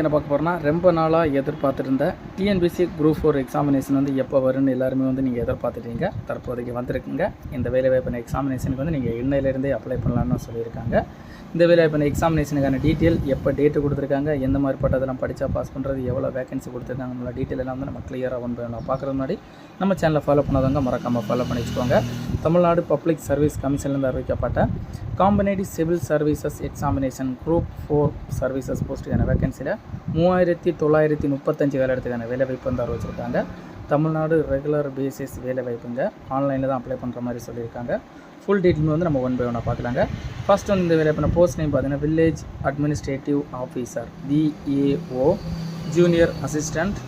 என்ன பார்க்க போகிறோம்னா ரொம்ப நாளாக எதிர்பார்த்துருந்த டிஎன்பிசி குரூப் ஃபோர் எக்ஸாமினேஷன் வந்து எப்போ வரும்னு எல்லாருமே வந்து நீங்கள் எதிர்பார்த்துட்டீங்க தற்போதைக்கு வந்திருக்குங்க. இந்த வேலைவாய்ப்பு எக்ஸாமினேஷனுக்கு வந்து நீங்கள் இன்னையிலேருந்தே அப்ளை பண்ணலாம்னு சொல்லியிருக்காங்க. இந்த வேலைவாய்ப்பு எக்ஸாமினேஷனுக்கான டீட்டெயில் எப்போ டேட்டு கொடுத்துருக்காங்க எந்த மாதிரி பட்டதெல்லாம் படித்தா பாஸ் பண்ணுறது எவ்வளோ வேகன்சி கொடுத்துருக்காங்க டீட்டெயில் எல்லாம் வந்து நம்ம கிளியராக ஒன் பண்ணலாம் பார்க்குறது முன்னாடி நம்ம சேனலை ஃபாலோ பண்ணாதவங்க மறக்காமல் ஃபாலோ பண்ணி வச்சுக்கோங்க தமிழ்நாடு பப்ளிக் சர்வீஸ் கமிஷன்லேருந்து அறிவிக்கப்பட்ட competitive civil services examination group four services போஸ்ட்டுக்கான வேகன்சியில் மூவாயிரத்தி தொள்ளாயிரத்தி முப்பத்தஞ்சு வேலை இடத்துக்கான வேலை வாய்ப்பு வந்து அறிவிச்சிருக்காங்க. தமிழ்நாடு ரெகுலர் பேசிஸ் வேலை வாய்ப்புங்க ஆன்லைனில் தான் அப்ளை பண்ணுற மாதிரி சொல்லியிருக்காங்க. ஃபுல் டீட்டெயில் வந்து நம்ம ஒன் பை ஒன்னாக பார்க்கலாங்க. ஃபர்ஸ்ட் வந்து இந்த வேலை பண்ண போஸ்ட் நேம் பார்த்தீங்கன்னா village administrative officer VAO junior assistant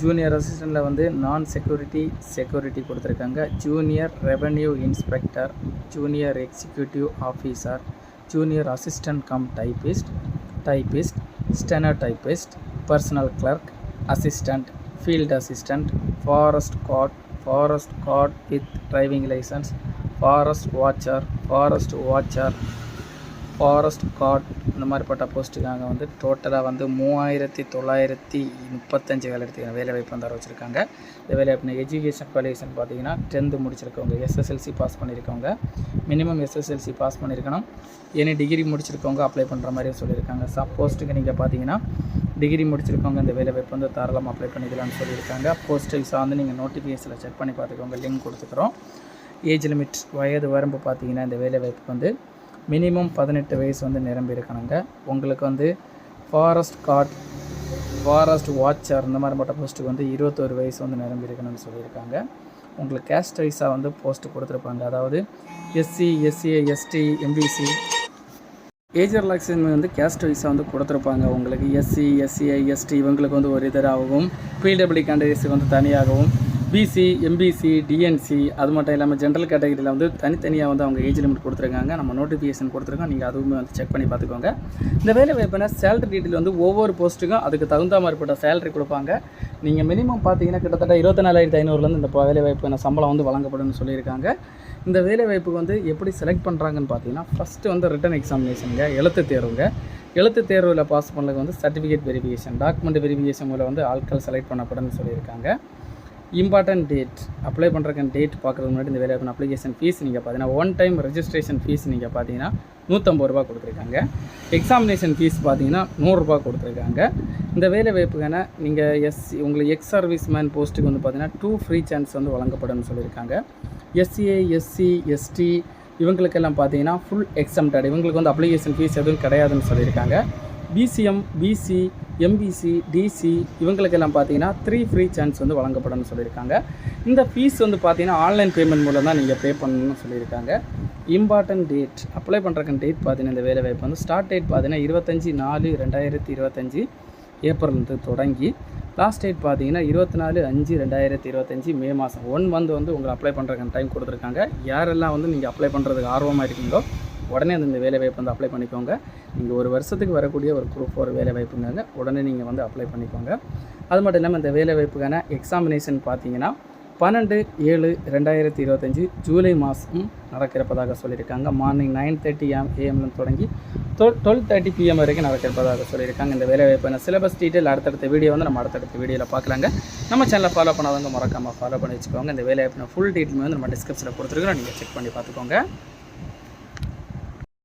junior அசிஸ்டண்ட்டில் வந்து நான் செக்யூரிட்டி செக்யூரிட்டி கொடுத்துருக்காங்க. Junior revenue inspector junior executive officer junior assistant cum typist typist steno typist personal clerk assistant field assistant forest guard forest guard with driving licence forest watcher forest watcher forest guard இந்த மாதிரிப்பட்ட போஸ்ட்டுக்காக வந்து டோட்டலாக வந்து மூவாயிரத்தி தொள்ளாயிரத்தி முப்பத்தஞ்சு வேலை வேலைவாய்ப்பு வேலை தர வந்து வச்சுருக்காங்க இந்த வேலைவாய்ப்பு எஜுகேஷன் குவாலிஃபிகேஷன் பார்த்தீங்கன்னா டென்த்து முடிச்சிருக்கவங்க எஸ்எஸ்எல்சி பாஸ் பண்ணியிருக்கவங்க மினிமம் எஸ்எஸ்எல்சி பாஸ் பண்ணியிருக்கணும் எனி டிகிரி முடிச்சிருக்கவங்க அப்ளை பண்ணுற மாதிரியும் சொல்லியிருக்காங்க. சப்போஸ்ட்டுக்கு நீங்கள் பார்த்தீங்கன்னா டிகிரி முடிச்சிருக்கவங்க இந்த வேலைவாய்ப்பு வந்து தாராளமாக அப்ளை பண்ணிக்கலாம்னு சொல்லியிருக்காங்க. போஸ்ட் வைஸாக வந்து நீங்கள் நோட்டிஃபிகேஷனில் செக் பண்ணி பார்த்துக்கோங்க லிங்க் கொடுத்துக்கிறோம். ஏஜ் லிமிட் வயது வரம்பு பார்த்தீங்கன்னா இந்த வேலைவாய்ப்பு வந்து மினிமம் பதினெட்டு வயசு வந்து நிரம்பி இருக்கணுங்க. உங்களுக்கு வந்து ஃபாரஸ்ட் கார்ட் ஃபாரஸ்ட் வாட்சர் இந்த மாதிரி மட்டும் போஸ்ட்டுக்கு வந்து இருபத்தோரு வயசு வந்து நிரம்பி இருக்கணும்னு சொல்லியிருக்காங்க. உங்களுக்கு கேஸ்ட் வைஸாக வந்து போஸ்ட்டு கொடுத்துருப்பாங்க. அதாவது SC SCA ST MBC age relaxation வந்து கேஸ்ட் வைஸாக வந்து கொடுத்துருப்பாங்க. உங்களுக்கு எஸ்சி எஸ்சிஐ எஸ்டி இவங்களுக்கு வந்து ஒரு இதராகவும் பிடபிள்யூ கேண்டிடேட்ஸுக்கு வந்து தனியாகவும் பிசி எம்பிசி டிஎன்சி அது மட்டும் இல்லாமல் ஜென்ரல் கேட்டகரியில் வந்து தனித்தனியாக வந்து அவங்க ஏஜ் லிமிட் கொடுத்துருக்காங்க. நம்ம நோட்டிஃபிகேஷன் கொடுத்துருக்கோம். நீங்கள் அதுவுமே வந்து செக் பண்ணி பார்த்துக்கோங்க. இந்த வேலை வாய்ப்புனா சேலரி டீட்டெயில் வந்து ஒவ்வொரு போஸ்ட்டுக்கும் அதுக்கு தகுந்த மாதிரிப்பட்ட சேலரி கொடுப்பாங்க. நீங்கள் மினிமம் பார்த்தீங்கன்னா கிட்டத்தட்ட இருபத்தி நாலாயிரத்தி ஐநூறுலேருந்து இந்த வேலை வாய்ப்புக்கான சம்பளம் வந்து வழங்கப்படும்னு சொல்லியிருக்காங்க. இந்த வேலை வாய்ப்புக்கு வந்து எப்படி செலக்ட் பண்ணுறாங்கன்னு பார்த்தீங்கன்னா ஃபஸ்ட்டு வந்து ரிட்டன் எக்ஸாமினேஷனுங்க எழுத்து தேர்வுங்க. எழுத்து தேர்வில் பாஸ் பண்ணதுக்கு வந்து சர்டிஃபிகேட் வெரிஃபிகேஷன் டாக்குமெண்ட் வெரிஃபிகேஷன் மூலம் வந்து ஆட்கள் செலக்ட் பண்ணப்படும்னு சொல்லியிருக்காங்க. இம்பார்ட்டன்ட் டேட் அப்ளை பண்ணுறக்கான டேட் பார்க்குறது முன்னாடி இந்த வேலைவாய்ப்பு அப்ளிகேஷன் ஃபீஸ் நீங்கள் பார்த்தீங்கன்னா ஒன் டைம் ரெஜிஸ்ட்ரேஷன் ஃபீஸ் நீங்கள் பார்த்தீங்கன்னா நூற்றம்பது ரூபா கொடுத்துருக்காங்க. எக்ஸாமினேஷன் ஃபீஸ் பார்த்தீங்கன்னா நூறுரூபா கொடுத்துருக்காங்க. இந்த வேலை வாய்ப்புக்கான நீங்கள் எஸ் உங்களுக்கு எக்ஸ் சர்வீஸ் மேன் போஸ்ட்டுக்கு வந்து பார்த்தீங்கன்னா டூ ஃப்ரீ சான்ஸ் வந்து வழங்கப்படும்னு சொல்லியிருக்காங்க. எஸ்சிஏ எஸ்சி எஸ்டி இவங்களுக்கெல்லாம் பார்த்தீங்கன்னா ஃபுல் எக்ஸம்டட் இவங்களுக்கு வந்து அப்ளிகேஷன் ஃபீஸ் எதுவும் கிடையாதுன்னு சொல்லியிருக்காங்க. பிசிஎம் பிசி எம்பிசி டிசி இவங்களுக்கெல்லாம் பார்த்தீங்கன்னா த்ரீ ஃப்ரீ சான்ஸ் வந்து வழங்கப்படும்னு சொல்லியிருக்காங்க. இந்த ஃபீஸ் வந்து பார்த்தீங்கன்னா ஆன்லைன் பேமெண்ட் மூலம் தான் நீங்கள் பே பண்ணணும்னு சொல்லியிருக்காங்க. இம்பார்ட்டன்ட் டேட் அப்ளை பண்ணுறக்கு டேட் பார்த்தீங்கன்னா இந்த வேலை வாய்ப்பு வந்து ஸ்டார்ட் டேட் பார்த்தீங்கன்னா இருபத்தஞ்சி நாலு ரெண்டாயிரத்தி இருபத்தஞ்சி வந்து தொடங்கி லாஸ்ட் டேட் பார்த்தீங்கன்னா இருபத்தி நாலு அஞ்சு ரெண்டாயிரத்தி இருபத்தஞ்சி மே மாதம் ஒன் மந்த் வந்து உங்களை அப்ளை பண்ணுறதுக்கு டைம் கொடுத்துருக்காங்க. யாரெல்லாம் வந்து நீங்கள் அப்ளை பண்ணுறதுக்கு ஆர்வமாக இருக்கீங்களோ உடனே அந்த இந்த வேலை வாய்ப்பு வந்து அப்ளை பண்ணிக்கோங்க. நீங்கள் ஒரு வருஷத்துக்கு வரக்கூடிய ஒரு குரூப் ஒரு வேலை வாய்ப்புங்க உடனே நீங்கள் வந்து அப்ளை பண்ணிக்கோங்க. அது மட்டும் இல்லாமல் இந்த வேலை வாய்ப்புக்கான எக்ஸாமினேஷன் பார்த்தீங்கன்னா பன்னெண்டு ஏழு ரெண்டாயிரத்தி இருபத்தஞ்சி ஜூலை மாதம் நடக்கிறப்பதாக சொல்லியிருக்காங்க. மார்னிங் நைன் தேர்ட்டி ஏம் ஏஎம்ல தொடங்கி டுவெல் டுவெல் தேர்ட்டி பிஎம் வரைக்கும் நடக்கிறப்பதாக சொல்லியிருக்காங்க. இந்த வேலை வாய்ப்பான சிலபஸ் டீட்டெயில் அடுத்தடுத்த வீடியோ வந்து நம்ம அடுத்தடுத்த வீடியோவில் பார்க்கலாங்க. நம்ம சேனலை ஃபாலோ பண்ணாதவங்க மறக்காமல் ஃபாலோ பண்ணி வச்சுக்கோங்க. இந்த வேலை வாய்ப்பின ஃபுல் டீட்டெயில் வந்து நம்ம டிஸ்கிரிப்ஷனில் கொடுத்துருக்கோம் நீங்கள் செக் பண்ணி பார்த்துக்கோங்க.